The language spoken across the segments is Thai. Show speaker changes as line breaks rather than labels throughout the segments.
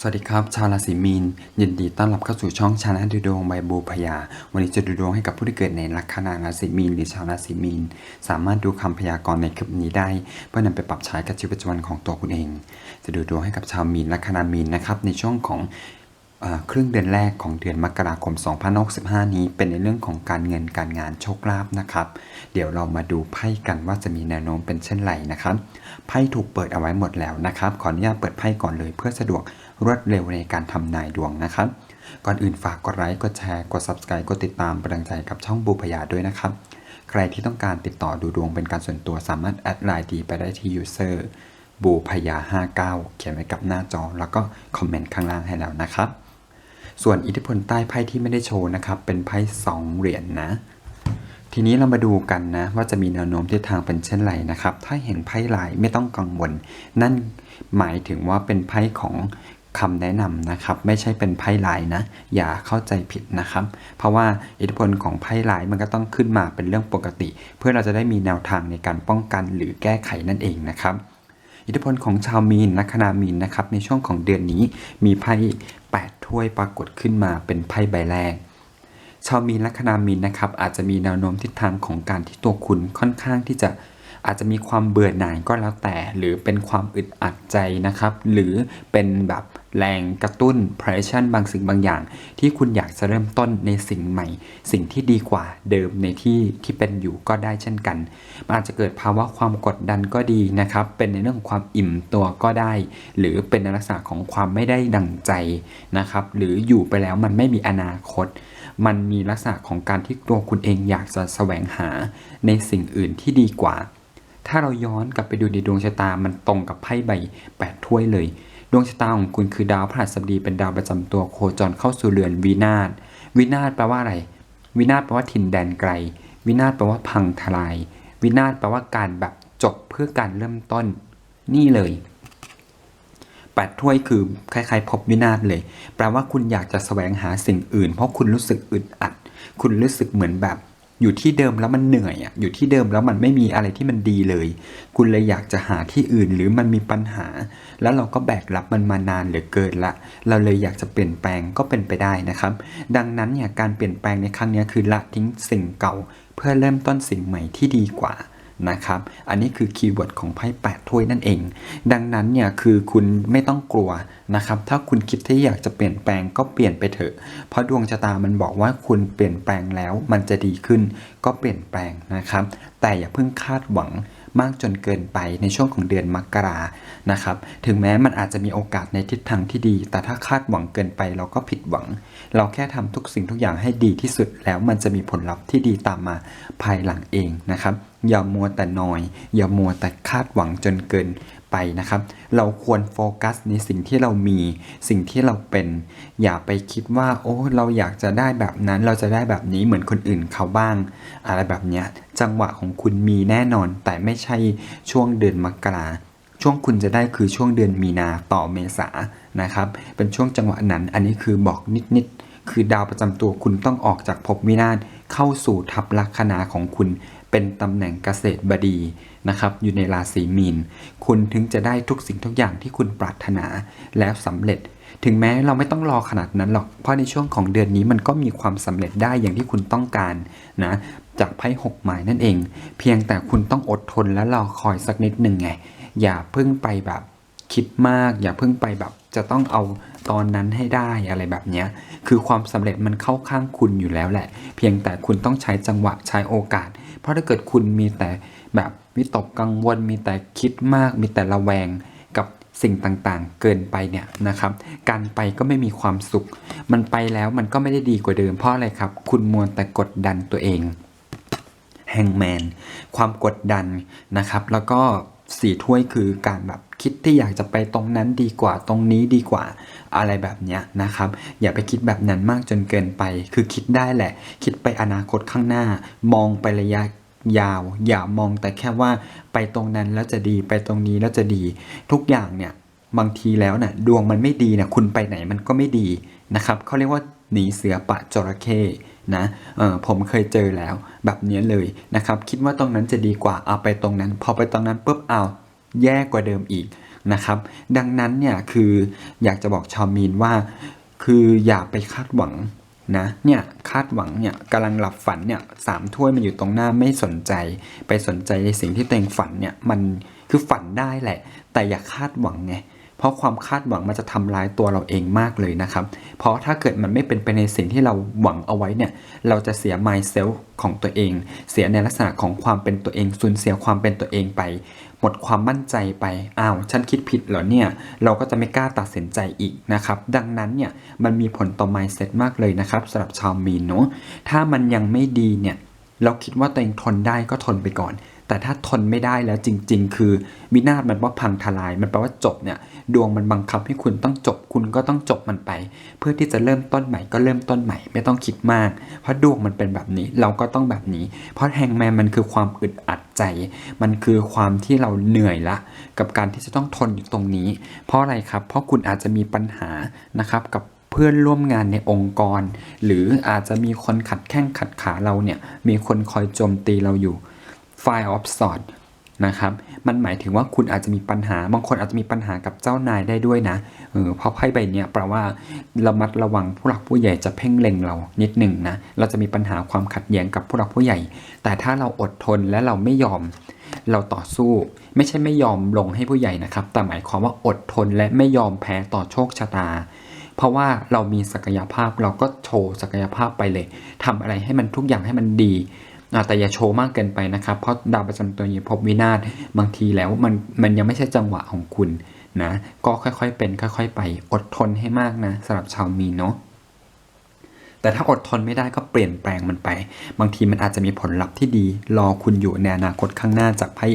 สวัสดีครับ ชาวราศีมีน ยินดีต้อนรับเข้าสู่ช่องชาแนลดูดวงใบบูพยา วันนี้จะดูดวงให้กับผู้ที่เกิดในลัคนาราศีมีนหรือชาวราศีมีน สามารถดูคำพยากรณ์ในคลิปนี้ได้ เพื่อนำไปปรับใช้กับชีวิตประจำวันของตัวคุณเอง จะดูดวงให้กับชาวมีนลัคนามีนนะครับในช่วงของครึ่งเดือนแรกของเดือนมกราคม2065 นี้เป็นในเรื่องของการเงินการงานโชคลาภนะครับ เดี๋ยวเรามาดูไพ่กันว่าจะมีแนวโน้มเป็นเช่นไรนะครับ ไพ่ถูกเปิดเอาไว้หมดแล้วนะครับ ขออนุญาตเปิดไพ่ก่อนเลยเพื่อสะดวก รวดเร็วในการทำนายดวงนะครับ ก่อนอื่นฝากกดไลค์กดแชร์กด subscribe กดติดตามเป็นกำลังใจกับช่องบูพยาด้วยนะครับ ใครที่ต้องการติดต่อดูดวงเป็นการส่วนตัวสามารถแอดไลน์ดีไปได้ที่ user บูพยา59 เขียนไว้กับหน้าจอ แล้วก็คอมเมนต์ข้างล่างให้แล้วนะครับ ส่วนอิทธิพลใต้ไพ่ที่ไม่ได้โชว์นะครับ เป็นไพ่สองเหรียญนนะทีนี้เรามาดูกันนะว่าจะมีแนวโน้มทิศทางเป็นเช่นไรนะครับ ถ้าเห็นไพ่ลายไม่ต้องกังวล นั่นหมายถึงว่าเป็นไพ่ของ คำแนะนำนะครับ ไม่ใช่เป็นไพ่ลายนะ อย่าเข้าใจผิดนะครับ เพราะว่าอิทธิพลของไพ่ลายมันก็ต้องขึ้นมาเป็นเรื่องปกติ เพื่อเราจะได้มีแนวทางในการป้องกันหรือแก้ไขนั่นเองนะครับอิทธิพลของชาวมีนลัคนามีนนะครับในช่วงของเดือนนี้มีไพ่8ถ้วยปรากฏขึ้นมาเป็นไพ่ใบแรก ชาวมีนลัคนามีนนะครับอาจจะมีแนวโน้มทิศทางของการที่ตัวคุณค่อนข้างที่จะ อาจจะมีความเบื่อหน่ายก็แล้วแต่ หรือเป็นความอึดอัดใจนะครับ หรือเป็นแบบแรงกระตุ้น pressure บางสิ่งบางอย่าง ที่คุณอยากจะเริ่มต้นในสิ่งใหม่ สิ่งที่ดีกว่าเดิมในที่ที่เป็นอยู่ก็ได้เช่นกันมันอาจจะเกิดภาวะความกดดันก็ดีนะครับ เป็นในเรื่องของความอิ่มตัวก็ได้ หรือเป็นในลักษณะของความไม่ได้ดังใจนะครับ หรืออยู่ไปแล้วมันไม่มีอนาคต มันมีลักษณะของการที่ตัวคุณเองอยากจะแสวงหาในสิ่งอื่นที่ดีกว่า ถ้าเราย้อนกลับไปดูในดวงชะตา มันตรงกับไพ่ใบแปดถ้วยเลย ดวงชะตาของคุณคือดาวพฤหัสบดีเป็นดาวประจำตัวโคจรเข้าสู่เรือนวินาศวินาศแปลว่าอะไร วินาศแปลว่าถิ่นแดนไกล วินาศแปลว่าพังทลาย วินาศแปลว่าการแบบจบเพื่อการเริ่มต้น นี่เลยแปดถ้วยคือคล้ายๆพบวินาศเลย แปลว่าคุณอยากจะแสวงหาสิ่งอื่น เพราะคุณรู้สึกอึดอัด คุณรู้สึกเหมือนแบบ อยู่ที่เดิมแล้วมันเหนื่อยอะอยู่ที่เดิมแล้วมันไม่มีอะไรที่มันดีเลย คุณเลยอยากจะหาที่อื่นหรือมันมีปัญหา แล้วเราก็แบกรับมันมานานเหลือเกินละ เราเลยอยากจะเปลี่ยนแปลงก็เป็นไปได้นะครับ ดังนั้นเนี่ยการเปลี่ยนแปลงในครั้งนี้คือละทิ้งสิ่งเก่า เพื่อเริ่มต้นสิ่งใหม่ที่ดีกว่า นะครับ อันนี้คือคีย์เวิร์ดของไพ่แปดถ้วยนั่นเอง ดังนั้นเนี่ยคือคุณไม่ต้องกลัวนะครับ ถ้าคุณคิดที่อยากจะเปลี่ยนแปลงก็เปลี่ยนไปเถอะ เพราะดวงชะตามันบอกว่าคุณเปลี่ยนแปลงแล้ว มันจะดีขึ้นก็เปลี่ยนแปลงนะครับ แต่อย่าเพิ่งคาดหวังมากจนเกินไปในช่วงของเดือนมกรานะครับ ถึงแม้มันอาจจะมีโอกาสในทิศทางที่ดี แต่ถ้าคาดหวังเกินไปเราก็ผิดหวัง เราแค่ทำทุกสิ่งทุกอย่างให้ดีที่สุดแล้วมันจะมีผลลัพธ์ที่ดีตามมาภายหลังเองนะครับ อย่ามัวแต่นอย อย่ามัวแต่คาดหวังจนเกินไปนะครับ เราควรโฟกัสในสิ่งที่เรามี สิ่งที่เราเป็น อย่าไปคิดว่า โอ้ เราอยากจะได้แบบนั้น เราจะได้แบบนี้เหมือนคนอื่นเขาบ้าง อะไรแบบเนี้ย จังหวะของคุณมีแน่นอน แต่ไม่ใช่ช่วงเดือนมกราช่วงคุณจะได้คือช่วงเดือนมีนาต่อเมษานะครับ เป็นช่วงจังหวะนั้น อันนี้คือบอกนิดๆ คือดาวประจำตัวคุณต้องออกจากภพวินาศเข้าสู่ทับลัคนาของคุณ เป็นตำแหน่งเกษตรบดีนะครับ อยู่ในราศีมีน คุณถึงจะได้ทุกสิ่งทุกอย่างที่คุณปรารถนาแล้วสำเร็จ ถึงแม้เราไม่ต้องรอขนาดนั้นหรอก เพราะในช่วงของเดือนนี้มันก็มีความสำเร็จได้อย่างที่คุณต้องการนะจากไพ่หกหมายนั่นเอง เพียงแต่คุณต้องอดทนและรอคอยสักนิดหนึ่งไง อย่าเพิ่งไปแบบ คิดมาก อย่าเพิ่งไปแบบจะต้องเอาตอนนั้นให้ได้อะไรแบบเนี้ยคือความสำเร็จมันเข้าข้างคุณอยู่แล้วแหละ เพียงแต่คุณต้องใช้จังหวะใช้โอกาส เพราะถ้าเกิดคุณมีแต่แบบวิตกกังวล มีแต่คิดมาก มีแต่ระแวงกับสิ่งต่างๆ เกินไปเนี่ยนะครับ การไปก็ไม่มีความสุข มันไปแล้วมันก็ไม่ได้ดีกว่าเดิมเพราะอะไรครับ คุณมัวแต่กดดันตัวเองแฮงแมนความกดดันนะครับ แล้วก็ สี่ถ้วยคือการแบบคิดที่อยากจะไปตรงนั้นดีกว่าตรงนี้ดีกว่าอะไรแบบเนี้ยนะครับ อย่าไปคิดแบบนั้นมากจนเกินไป คือคิดได้แหละ คิดไปอนาคตข้างหน้า มองไประยะยาว อย่ามองแต่แค่ว่าไปตรงนั้นแล้วจะดีไปตรงนี้แล้วจะดี ทุกอย่างเนี่ยบางทีแล้วน่ะดวงมันไม่ดีนะคุณไปไหนมันก็ไม่ดีนะครับเขาเรียกว่าหนีเสือปะจระเข้ นะเออผมเคยเจอแล้วแบบนี้เลยนะครับ คิดว่าตรงนั้นจะดีกว่าเอาไปตรงนั้น พอไปตรงนั้นปุ๊บเอาแย่กว่าเดิมอีกนะครับ ดังนั้นเนี่ยคืออยากจะบอกชาวมีนว่า คืออย่าไปคาดหวังนะเนี่ยคาดหวังเนี่ยกำลังหลับฝันเนี่ยสามถ้วยมันอยู่ตรงหน้าไม่สนใจ ไปสนใจในสิ่งที่ตัวเองฝันเนี่ยมันคือฝันได้แหละ แต่อย่าคาดหวังไง ราะความคาดหวังมันจะทำร้ายตัวเราเองมากเลยนะครับ เพราะถ้าเกิดมันไม่เป็นไปในสิ่งที่เราหวังเอาไว้เนี่ย เราจะเสีย mindself ของตัวเอง เสียในลักษณะของความเป็นตัวเองสูญเสียความเป็นตัวเองไป หมดความมั่นใจไป อ้าว ฉันคิดผิดเหรอเนี่ย เราก็จะไม่กล้าตัดสินใจอีกนะครับ ดังนั้นเนี่ย มันมีผลต่อ mindset มากเลยนะครับสำหรับชาวมีนเนาะ ถ้ามันยังไม่ดีเนี่ย เราคิดว่าตัวเองทนได้ก็ทนไปก่อน แต่ถ้าทนไม่ได้แล้วจริง ๆ คือวินาศมันว่าพังทลาย มันแปลว่าจบเนี่ย ดวงมันบังคับให้คุณต้องจบ คุณก็ต้องจบมันไป เพื่อที่จะเริ่มต้นใหม่ก็เริ่มต้นใหม่ไม่ต้องคิดมาก เพราะดวงมันเป็นแบบนี้เราก็ต้องแบบนี้ เพราะแฮงแมนมันคือความอึดอัดใจ มันคือความที่เราเหนื่อยละ กับการที่จะต้องทนอยู่ตรงนี้ เพราะอะไรครับ เพราะคุณอาจจะมีปัญหานะครับกับเพื่อนร่วมงานในองค์กร หรืออาจจะมีคนขัดแข้งขัดขาเราเนี่ยมีคนคอยโจมตีเราอยู่ Fire of Sword นะครับ มันหมายถึงว่าคุณอาจจะมีปัญหา บางคนอาจจะมีปัญหากับเจ้านายได้ด้วยนะ เออ เพราะไพ่ใบเนี้ยแปลว่าระมัดระวังผู้หลักผู้ใหญ่จะเพ่งเล็งเรานิดหนึ่งนะ เราจะมีปัญหาความขัดแย้งกับผู้หลักผู้ใหญ่ แต่ถ้าเราอดทนและเราไม่ยอม เราต่อสู้ ไม่ใช่ไม่ยอมลงให้ผู้ใหญ่นะครับ แต่หมายความว่าอดทนและไม่ยอมแพ้ต่อโชคชะตา เพราะว่าเรามีศักยภาพเราก็โชว์ศักยภาพไปเลยทำอะไรให้มันทุกอย่างให้มันดี แต่อย่าโชว์มากเกินไปนะครับ เพราะดาวประจำตัวนี้พบวินาศบางทีแล้วมันมันยังไม่ใช่จังหวะของคุณนะ ก็ค่อยๆเป็น ค่อย ๆ ไปอดทนให้มากนะสำหรับชาวมีนเนาะแต่ถ้าอดทนไม่ได้ก็เปลี่ยนแปลงมันไป บางทีมันอาจจะมีผลลัพธ์ที่ดี รอคุณอยู่ในอนาคตข้างหน้าจากไพ่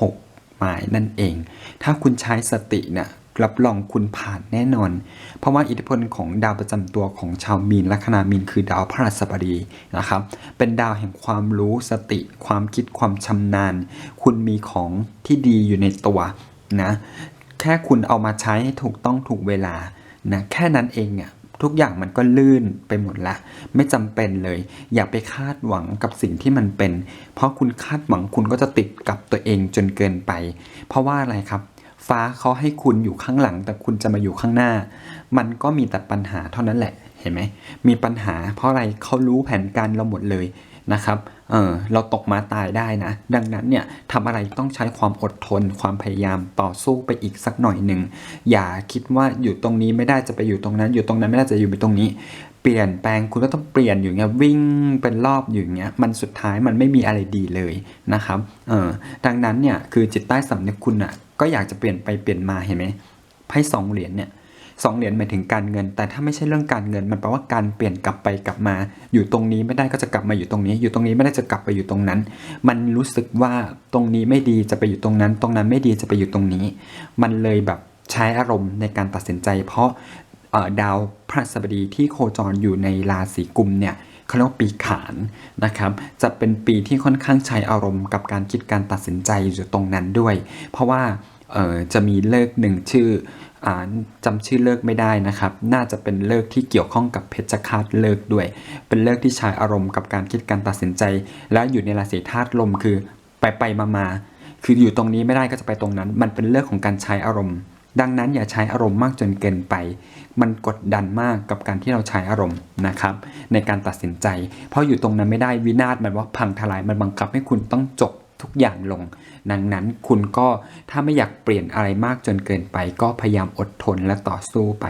หกหมายนั่นเอง ถ้าคุณใช้สติเนี่ย รับรองคุณผ่านแน่นอน เพราะว่าอิทธิพลของดาวประจำตัวของชาวมีนลัคนามีนคือดาวพฤหัสบดีนะครับ เป็นดาวแห่งความรู้สติ ความคิดความชำนาญ คุณมีของที่ดีอยู่ในตัวนะแค่คุณเอามาใช้ให้ถูกต้องถูกเวลานะแค่นั้นเองเนี่ยทุกอย่างมันก็ลื่นไปหมดละ ไม่จำเป็นเลย อย่าไปคาดหวังกับสิ่งที่มันเป็น เพราะคุณคาดหวังคุณก็จะติดกับตัวเองจนเกินไป เพราะว่าอะไรครับ ฟ้าเขาให้คุณอยู่ข้างหลัง แต่คุณจะมาอยู่ข้างหน้า มันก็มีแต่ปัญหาเท่านั้นแหละ เห็นไหม มีปัญหา เพราะอะไรเขารู้แผนการเราหมดเลยนะครับ เออเราตกมาตายได้นะ ดังนั้นเนี่ยทำอะไรต้องใช้ความอดทน ความพยายามต่อสู้ไปอีกสักหน่อยหนึ่ง อย่าคิดว่าอยู่ตรงนี้ไม่ได้จะไปอยู่ตรงนั้น อยู่ตรงนั้นไม่ได้จะอยู่ไปตรงนี้ เปลี่ยนแปลงคุณก็ต้องเปลี่ยนอยู่เงี้ยวิ่งเป็นรอบอยู่เงี้ย มันสุดท้ายมันไม่มีอะไรดีเลยนะครับ เออดังนั้นเนี่ยคือจิตใต้สำนึกคุณอะ ก็อยากจะเปลี่ยนไปเปลี่ยนมาเห็นไหมไพ่สองเหรียญเนี่ยสองเหรียญหมายถึงการเงิน แต่ถ้าไม่ใช่เรื่องการเงิน มันแปลว่าการเปลี่ยนกลับไปกลับมา อยู่ตรงนี้ไม่ได้ก็จะกลับมาอยู่ตรงนี้ อยู่ตรงนี้ไม่ได้จะกลับไปอยู่ตรงนั้น มันรู้สึกว่าตรงนี้ไม่ดีจะไปอยู่ตรงนั้น ตรงนั้นไม่ดีจะไปอยู่ตรงนี้ มันเลยแบบใช้อารมณ์ในการตัดสินใจ เพราะดาวพฤหัสบดีที่โคจรอยู่ในราศีกุมเนี่ย เขาเรียกว่าปีขานนะครับ จะเป็นปีที่ค่อนข้างใช้อารมณ์กับการคิดการตัดสินใจอยู่ตรงนั้นด้วย เพราะว่าจะมีเลิกหนึ่งชื่ออจำชื่อเลิกไม่ได้นะครับ น่าจะเป็นเลิกที่เกี่ยวข้องกับเพชฌฆาตเลิกด้วย เป็นเลิกที่ใช้อารมณ์กับการคิดการตัดสินใจ และอยู่ในราศีธาตุลมคือไปไปมามาคืออยู่ตรงนี้ไม่ได้ก็จะไปตรงนั้น มันเป็นเลิกของการใช้อารมณ์ ดังนั้นอย่าใช้อารมณ์มากจนเกินไป มันกดดันมากกับการที่เราใช้อารมณ์นะครับ ในการตัดสินใจ เพราะอยู่ตรงนั้นไม่ได้วินาศมันว่าพังทลายมันบังคับให้คุณต้องจบทุกอย่างลง ดังนั้นคุณก็ถ้าไม่อยากเปลี่ยนอะไรมากจนเกินไป ก็พยายามอดทนและต่อสู้ไป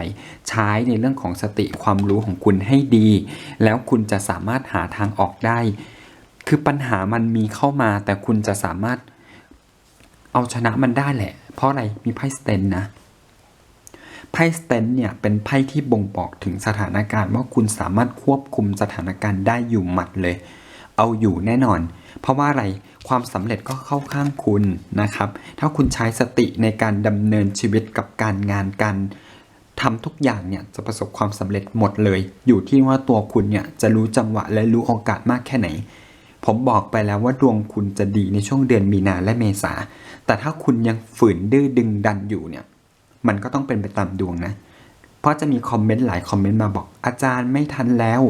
ใช้ในเรื่องของสติความรู้ของคุณให้ดี แล้วคุณจะสามารถหาทางออกได้ คือปัญหามันมีเข้ามาแต่คุณจะสามารถเอาชนะมันได้แหละ เพราะอะไรมีไพ่สเตนนะไพ่สเตนเนี่ยเป็นไพ่ที่บ่งบอกถึงสถานการณ์ว่าคุณสามารถควบคุมสถานการณ์ได้อยู่หมัดเลย เอาอยู่แน่นอน เพราะว่าอะไรความสำเร็จก็เข้าข้างคุณนะครับ ถ้าคุณใช้สติในการดำเนินชีวิตกับการงานการทำทุกอย่างเนี่ยจะประสบความสำเร็จหมดเลย อยู่ที่ว่าตัวคุณเนี่ยจะรู้จังหวะและรู้โอกาสมากแค่ไหน ผมบอกไปแล้วว่าดวงคุณจะดีในช่วงเดือนมีนาและเมษา แต่ถ้าคุณยังฝืนดื้อดึงดันอยู่เนี่ย มันก็ต้องเป็นไปตามดวงนะ เพราะจะมีคอมเมนต์หลายคอมเมนต์มาบอกอาจารย์ไม่ทันแล้ว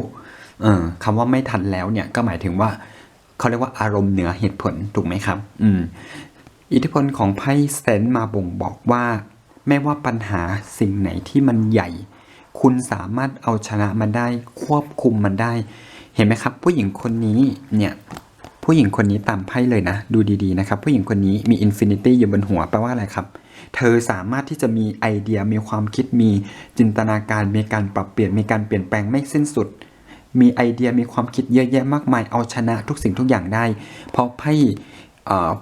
เออคำว่าไม่ทันแล้วเนี่ยก็หมายถึงว่าเขาเรียกว่าอารมณ์เหนือเหตุผลถูกไหมครับ อืม อิทธิพลของไพ่เซนต์มาบ่งบอกว่า ไม่ว่าปัญหาสิ่งไหนที่มันใหญ่ คุณสามารถเอาชนะมันได้ ควบคุมมันได้ เห็นไหมครับ ผู้หญิงคนนี้เนี่ยผู้หญิงคนนี้ตามไพ่เลยนะ ดูดีๆนะครับผู้หญิงคนนี้มีอินฟินิตี้อยู่บนหัวแปลว่าอะไรครับ เธอสามารถที่จะมีไอเดียมีความคิดมีจินตนาการมีการปรับเปลี่ยนมีการเปลี่ยนแปลงไม่สิ้นสุด มีไอเดียมีความคิดเยอะแยะมากมายเอาชนะทุกสิ่งทุกอย่างได้ เพราะไพ่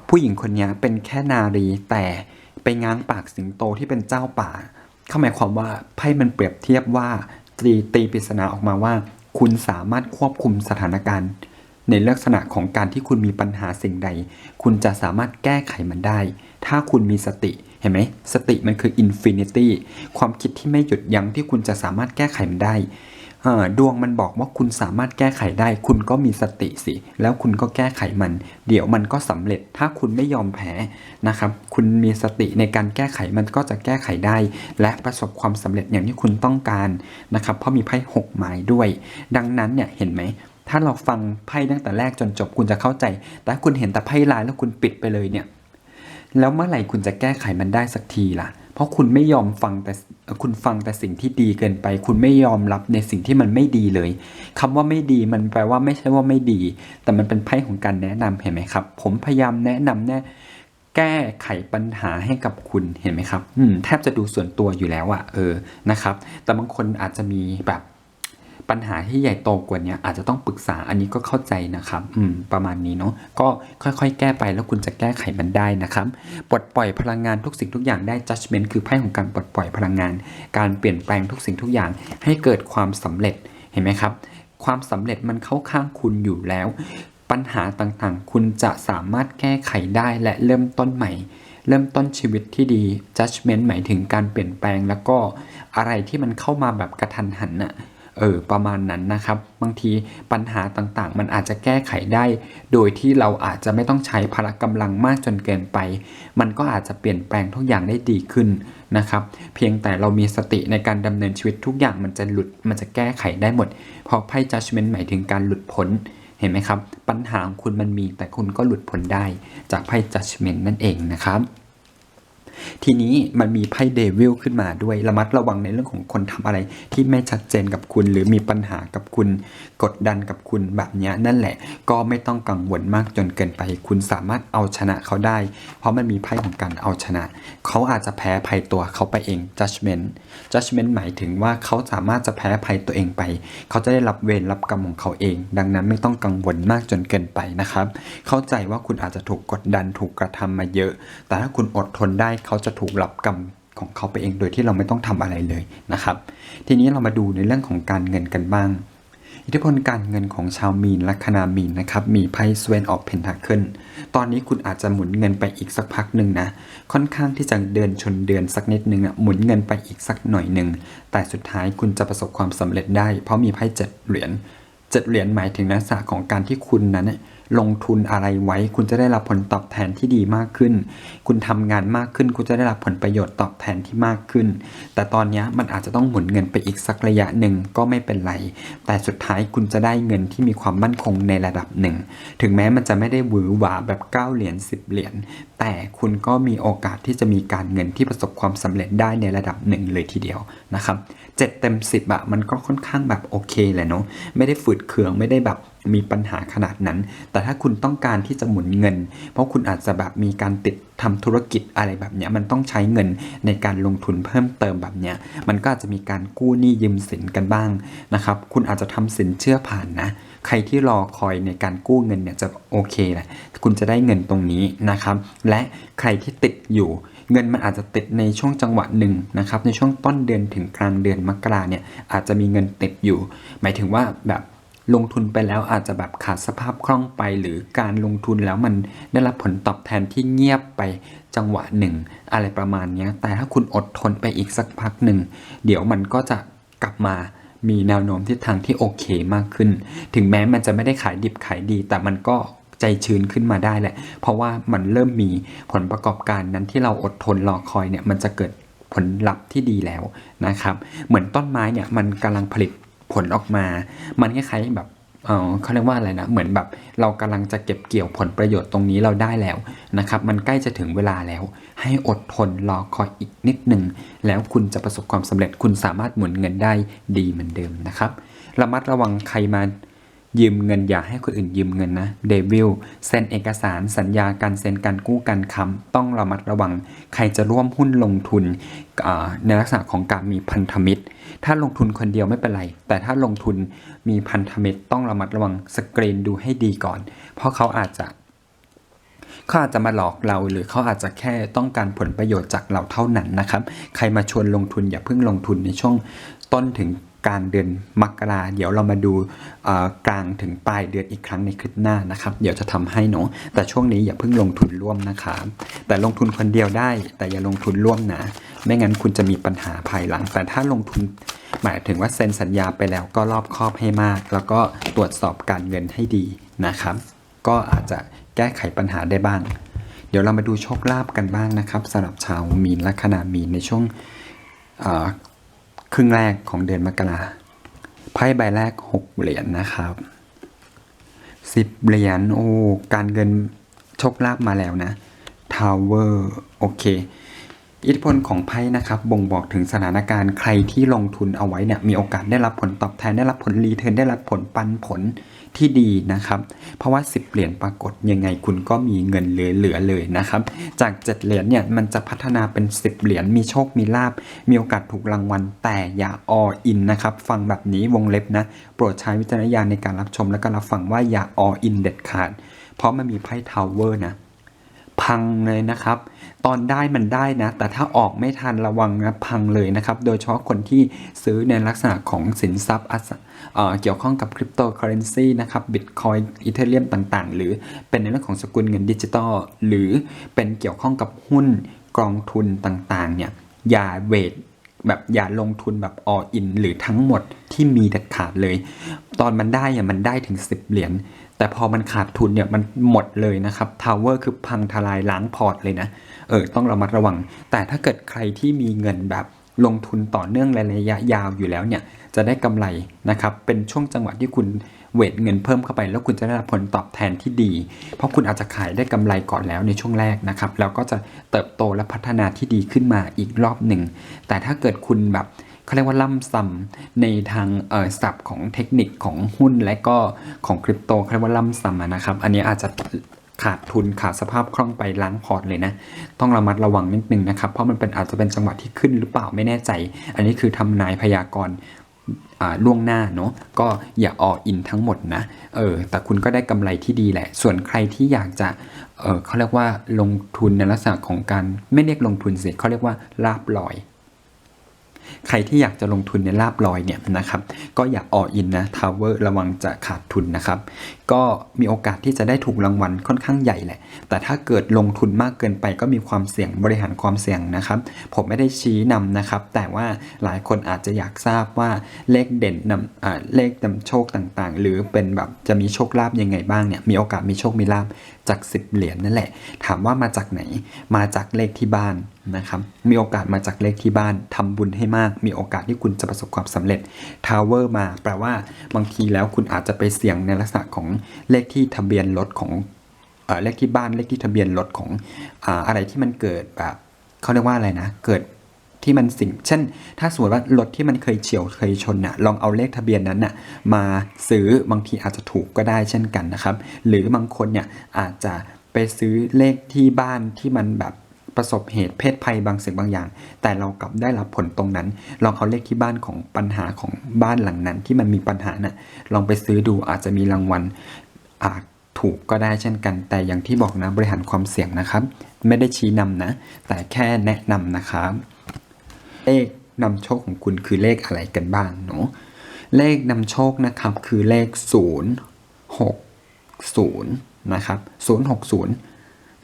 ผู้หญิงคนนี้เป็นแค่นารีแต่ไปง้างปากสิงโตที่เป็นเจ้าป่าเข้าหมายความว่าไพ่มันเปรียบเทียบว่าตีตีปริศนาออกมาว่า คุณสามารถควบคุมสถานการณ์ ในลักษณะของการที่คุณมีปัญหาสิ่งใด คุณจะสามารถแก้ไขมันได้ ถ้าคุณมีสติเห็นไหมสติมันคืออินฟินิตี้ความคิดที่ไม่หยุดยั้งที่คุณจะสามารถแก้ไขมันได้ ดวงมันบอกว่าคุณสามารถแก้ไขได้ คุณก็มีสติสิ แล้วคุณก็แก้ไขมัน เดี๋ยวมันก็สำเร็จถ้าคุณไม่ยอมแพ้นะครับ คุณมีสติในการแก้ไขมันก็จะแก้ไขได้ และประสบความสำเร็จอย่างที่คุณต้องการนะครับ เพราะมีไพ่หกไม้ด้วย ดังนั้นเนี่ยเห็นไหมถ้าเราฟังไพ่ตั้งแต่แรกจนจบคุณจะเข้าใจ แต่คุณเห็นแต่ไพ่ลายแล้วคุณปิดไปเลยเนี่ยแล้วเมื่อไหร่คุณจะแก้ไขมันได้สักทีล่ะ เพราะคุณไม่ยอมฟังแต่คุณฟังแต่สิ่งที่ดีเกินไป คุณไม่ยอมรับในสิ่งที่มันไม่ดีเลยคำว่าไม่ดีมันแปลว่าไม่ใช่ว่าไม่ดี แต่มันเป็นไพ่ของการแนะนำเห็นไหมครับ ผมพยายามแนะนำแน่แก้ไขปัญหาให้กับคุณเห็นไหมครับ อืมแทบจะดูส่วนตัวอยู่แล้วอะเออนะครับ แต่บางคนอาจจะมีแบบ ปัญหาที่ใหญ่โตกว่านี้อาจจะต้องปรึกษาอันนี้ก็เข้าใจนะครับ อืม ประมาณนี้เนาะก็ค่อยๆ แก้ไปแล้วคุณจะแก้ไขมันได้นะครับปลดปล่อยพลังงานทุกสิ่งทุกอย่างได้ judgment คือไพ่ของการปลดปล่อยพลังงาน การเปลี่ยนแปลงทุกสิ่งทุกอย่าง ให้เกิดความสำเร็จเห็นไหมครับ ความสำเร็จมันเข้าข้างคุณอยู่แล้ว ปัญหาต่างๆ คุณจะสามารถแก้ไขได้และเริ่มต้นใหม่เริ่มต้นชีวิตที่ดี judgment หมายถึงการเปลี่ยนแปลง แล้วก็อะไรที่มันเข้ามาแบบกระทันหันน่ะ เออประมาณนั้นนะครับ บางทีปัญหาต่างๆ มันอาจจะแก้ไขได้ โดยที่เราอาจจะไม่ต้องใช้พละกำลังมากจนเกินไป มันก็อาจจะเปลี่ยนแปลงทุกอย่างได้ดีขึ้นนะครับ เพียงแต่เรามีสติในการดำเนินชีวิตทุกอย่างมันจะหลุดมันจะแก้ไขได้หมด เพราะไพ่ judgment หมายถึงการหลุดพ้นเห็นไหมครับ ปัญหาของคุณมันมีแต่คุณก็หลุดพ้นได้จากไพ่ judgment นั่นเองนะครับ ทีนี้มันมีไพ่เดวิลขึ้นมาด้วยระมัดระวังในเรื่องของคนทำอะไรที่ไม่ชัดเจนกับคุณ หรือมีปัญหากับคุณกดดันกับคุณแบบนี้นั่นแหละ ก็ไม่ต้องกังวลมากจนเกินไป คุณสามารถเอาชนะเขาได้ เพราะมันมีไพ่ของการเอาชนะ เขาอาจจะแพ้ภัยตัวเขาไปเอง judgment judgment หมายถึงว่าเขาสามารถจะแพ้ภัยตัวเองไป เขาจะได้รับเวรรับกรรมของเขาเอง ดังนั้นไม่ต้องกังวลมากจนเกินไปนะครับ เข้าใจว่าคุณอาจจะถูกกดดันถูกกระทำมาเยอะ แต่ถ้าคุณอดทนได้เขาจะถูกรับกรรมของเขาไปเองโดยที่เราไม่ต้องทำอะไรเลยนะครับ ทีนี้เรามาดูในเรื่องของการเงินกันบ้าง อิทธิพลการเงินของชาวมีนลัคนามีนนะครับมีไพ่สเวนออฟเพนท c เคิลตอนนี้คุณอาจจะหมุนเงินไปอีกสักพักหนึ่งนะค่อนข้างที่จะเดินชนเดือนสักนิดหนึ่งอะหมุนเงินไปอีกสักหน่อยหนึ่งแต่สุดท้ายคุณจะประสบความสำเร็จได้ เพราะมีไพ่เจ็ดเหรียญเจ็ดเหรียญหมายถึงลักษณะของการที่คุณนั้นเนี่ย ลงทุนอะไรไว้ คุณจะได้รับผลตอบแทนที่ดีมากขึ้น คุณทำงานมากขึ้น คุณจะได้รับผลประโยชน์ตอบแทนที่มากขึ้น แต่ตอนนี้มันอาจจะต้องหมุนเงินไปอีกสักระยะหนึ่งก็ไม่เป็นไร แต่สุดท้ายคุณจะได้เงินที่มีความมั่นคงในระดับหนึ่ง ถึงแม้มันจะไม่ได้หวือหวาแบบ9เหรียญ10 เหรียญ แต่คุณก็มีโอกาสที่จะมีการเงินที่ประสบความสำเร็จได้ในระดับหนึ่งเลยทีเดียวนะครับเจ็ดเต็มสิบอะมันก็ค่อนข้างแบบโอเคแหละเนาะ ไม่ได้ฝืดเคือง ไม่ได้แบบ มีปัญหาขนาดนั้น แต่ถ้าคุณต้องการที่จะหมุนเงิน เพราะคุณอาจจะแบบมีการติดทำธุรกิจอะไรแบบเนี้ยมันต้องใช้เงินในการลงทุนเพิ่มเติมแบบเนี้ยมันก็อาจจะมีการกู้หนี้ยืมสินกันบ้างนะครับ คุณอาจจะทำสินเชื่อผ่านนะ ใครที่รอคอยในการกู้เงินเนี่ยจะโอเคแหละคุณจะได้เงินตรงนี้นะครับ และใครที่ติดอยู่เงินมันอาจจะติดในช่วงจังหวะหนึ่งนะครับในช่วงต้นเดือนถึงกลางเดือนมกราเนี่ยอาจจะมีเงินติดอยู่ หมายถึงว่าแบบ ลงทุนไปแล้วอาจจะแบบขาดสภาพคล่องไป หรือการลงทุนแล้วมันได้รับผลตอบแทนที่เงียบไปจังหวะหนึ่ง อะไรประมาณนี้แต่ถ้าคุณอดทนไปอีกสักพักหนึ่ง เดี๋ยวมันก็จะกลับมามีแนวโน้มทิศทางที่โอเคมากขึ้น ถึงแม้มันจะไม่ได้ขายดิบขายดี แต่มันก็ใจชื้นขึ้นมาได้แหละ เพราะว่ามันเริ่มมีผลประกอบการนั้นที่เราอดทนรอคอยเนี่ยมันจะเกิดผลลัพธ์ที่ดีแล้วนะครับ เหมือนต้นไม้เนี่ยมันกำลังผลิต ผลออกมา มันคล้ายๆแบบเออเขาเรียกว่าอะไรนะ เหมือนแบบเรากำลังจะเก็บเกี่ยวผลประโยชน์ตรงนี้เราได้แล้วนะครับ มันใกล้จะถึงเวลาแล้ว ให้อดทนรอคอยอีกนิดหนึ่ง แล้วคุณจะประสบความสำเร็จ คุณสามารถหมุนเงินได้ดีเหมือนเดิมนะครับ ระมัดระวังใครมา ยืมเงินอย่าให้คนอื่นยืมเงินนะเดวิลเซ็นเอกสารสัญญาการเซ็นการกู้การค้ำต้องระมัดระวัง ใครจะร่วมหุ้นลงทุนในลักษณะของการมีพันธมิตร ถ้าลงทุนคนเดียวไม่เป็นไร แต่ถ้าลงทุนมีพันธมิตรต้องระมัดระวังสกรีนดูให้ดีก่อน เพราะเขาอาจจะเขาอาจจะมาหลอกเราหรือเขาอาจจะแค่ต้องการผลประโยชน์จากเราเท่านั้นนะครับ ใครมาชวนลงทุนอย่าเพิ่งลงทุนในช่วงต้นถึง กลารเดือนมกราเดี๋ยวเรามาดูกลางถึงปลายเดือนอีกครั้งในคลิปหน้านะครับ เดี๋ยวจะทำให้เนาะแต่ช่วงนี้อย่าเพิ่งลงทุนร่วมนะครับแต่ลงทุนคนเดียวได้ แต่อย่าลงทุนร่วมนะ ไม่งั้นคุณจะมีปัญหาภายหลัง แต่ถ้าลงทุนหมายถึงว่าเซ็นสัญญาไปแล้วก็รอบครอบให้มาก แล้วก็ตรวจสอบการเงินให้ดีนะครับ ก็อาจจะแก้ไขปัญหาได้บ้าง เดี๋ยวเรามาดูโชคลาภกันบ้างนะครับสำหรับชาวมีนและคณามีนในช่วง ครึ่งแรกของเดือนมกราไพ่ใบแรก 6 เหรียญนะครับ 10 เหรียญโอ้การเงินโชคลาภมาแล้วนะทาวเวอร์โอเค อิทธิพลของไพ่นะครับบ่งบอกถึงสถานการณ์ใครที่ลงทุนเอาไว้เนี่ยมีโอกาสได้รับผลตอบแทนได้รับผลรีเทิร์นได้รับผลปันผลที่ดีนะครับ เพราะว่า 10 เหรียญปรากฏยังไงคุณก็มีเงินเหลือๆเลยนะครับ จาก 7 เหรียญเนี่ยมันจะพัฒนาเป็น 10 เหรียญมีโชคมีลาบ มีโอกาสถูกรางวัลแต่อย่าออินนะครับ ฟังแบบนี้วงเล็บนะ โปรดใช้วิจารณญาณในการรับชมและก็รับฟังว่าอย่าออินเด็ดขาด เพราะมันมีไพ่ทาวเวอร์นะ พังเลยนะครับ ตอนได้มันได้นะ แต่ถ้าออกไม่ทันระวังนะพังเลยนะครับ โดยเฉพาะคนที่ซื้อในลักษณะของสินทรัพย์เกี่ยวข้องกับคริปโตเคอเรนซีนะครับบิตคอยอีเทเรียมต่างๆ หรือเป็นในเรื่องของสกุลเงินดิจิตอลหรือเป็นเกี่ยวข้องกับหุ้นกองทุนต่างๆเนี่ยอย่าเวทแบบอย่าลงทุนแบบ all in หรือทั้งหมดที่มีเด็ดขาดเลย ตอนมันได้เนี่ยมันได้ถึง 10 เหรียญ แต่พอมันขาดทุนเนี่ยมันหมดเลยนะครับทาวเวอร์คือพังทลายล้างพอร์ตเลยนะ เออต้องระมัดระวัง แต่ถ้าเกิดใครที่มีเงินแบบลงทุนต่อเนื่องระยะยาวอยู่แล้วเนี่ยจะได้กำไรนะครับ เป็นช่วงจังหวะที่คุณเวทเงินเพิ่มเข้าไป แล้วคุณจะได้รับผลตอบแทนที่ดี เพราะคุณอาจจะขายได้กำไรก่อนแล้วในช่วงแรกนะครับ แล้วก็จะเติบโตและพัฒนาที่ดีขึ้นมาอีกรอบหนึ่ง แต่ถ้าเกิดคุณแบบ เขาเรียกว่าล่ำซ้ำในทางเอ่อศัพท์ของเทคนิคของหุ้นและก็ของคริปโตเขาเรียกว่าล่ำซ้ำนะครับ อันนี้อาจจะขาดทุนขาดสภาพคล่องไปล้างพอร์ตเลยนะ ต้องระมัดระวังนิดนึงนะครับ เพราะมันเป็นอาจจะเป็นจังหวะที่ขึ้นหรือเปล่าไม่แน่ใจ อันนี้คือทำนายพยากรณ์ล่วงหน้าเนาะก็อย่าอออินทั้งหมดนะเออแต่คุณก็ได้กำไรที่ดีแหละ ส่วนใครที่อยากจะเออเขาเรียกว่าลงทุนในลักษณะของการไม่เรียกลงทุนสิเขาเรียกว่าลาบลอย ใครที่อยากจะลงทุนในลาบลอยเนี่ยนะครับ ก็อย่าออินนะทาวเวอร์ระวังจะขาดทุนนะครับก็มีโอกาสที่จะได้ถูกรางวัลค่อนข้างใหญ่แหละ แต่ถ้าเกิดลงทุนมากเกินไปก็มีความเสี่ยงบริหารความเสี่ยงนะครับ ผมไม่ได้ชี้นำนะครับ แต่ว่าหลายคนอาจจะอยากทราบว่าเลขเด่นนำเลขนำโชคต่างๆ หรือเป็นแบบจะมีโชคลาภยังไงบ้างเนี่ย มีโอกาสมีโชคมีลาภจาก 10 เหรียญนั่นแหละ ถามว่ามาจากไหน มาจากเลขที่บ้านนะครับ มีโอกาสมาจากเลขที่บ้านทำบุญให้มาก มีโอกาสที่คุณจะประสบความสำเร็จ ทาวเวอร์มา แปลว่าบางทีแล้วคุณอาจจะไปเสี่ยงในลักษณะของเลขที่ทะเบียนรถของเอเลขที่บ้านเลขที่ทะเบียนรถของออะไรที่มันเกิดแบบเขาเรียกว่าอะไรนะ เกิดที่มันสิ่ง เช่น ถ้าสมมติว่ารถที่มันเคยเฉียวเคยชนน่ะลองเอาเลขทะเบียนนั้นน่ะมาซื้อบางทีอาจจะถูกก็ได้เช่นกันนะครับ หรือบางคนเนี่ยอาจจะไปซื้อเลขที่บ้านที่มันแบบ ประสบเหตุเพศภัยบางสิ่งบางอย่าง แต่เรากลับได้รับผลตรงนั้น ลองเอาเลขที่บ้านของปัญหาของบ้านหลังนั้น ที่มันมีปัญหาน่ะลองไปซื้อดูอาจจะมีรางวัลอาจถูกก็ได้เช่นกัน แต่อย่างที่บอกนะบริหารความเสี่ยงนะครับ ไม่ได้ชี้นำนะ แต่แค่แนะนำนะครับเลขนำโชคของคุณคือเลขอะไรกันบ้างเนาะเลขนำโชคนะครับคือเลข 0 6 0นะครับ060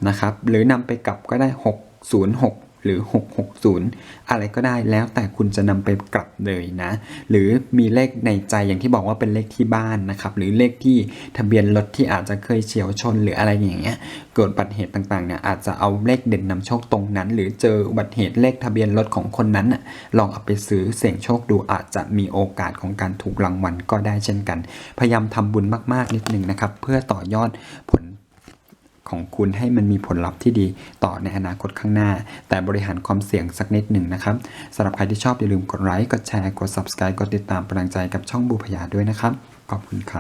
นะครับ หรือนำไปกลับก็ได้ 606 หรือ 660 อะไรก็ได้แล้วแต่คุณจะนำไปกลับเลยนะ หรือมีเลขในใจอย่างที่บอกว่าเป็นเลขที่บ้านนะครับ หรือเลขที่ทะเบียนรถที่อาจจะเคยเฉียวชนหรืออะไรอย่างเงี้ย เกิดอุบัติเหตุต่างๆเนี่ยอาจจะเอาเลขเด่นนำโชคตรงนั้น หรือเจออุบัติเหตุเลขทะเบียนรถของคนนั้นลองเอาไปซื้อเสี่ยงโชคดูอาจจะมีโอกาสของการถูกรางวัลก็ได้เช่นกัน พยายามทำบุญมากๆนิดนึงนะครับ เพื่อต่อยอดผล ของคุณให้มันมีผลลัพธ์ที่ดีต่อในอนาคตข้างหน้า แต่บริหารความเสี่ยงสักนิดหนึ่งนะครับสำหรับใครที่ชอบอย่าลืมกดไลค์กดแชร์กด subscribe กดติดตามเป็นกำลังใจกับช่องบูพยาด้วยนะครับ ขอบคุณครับ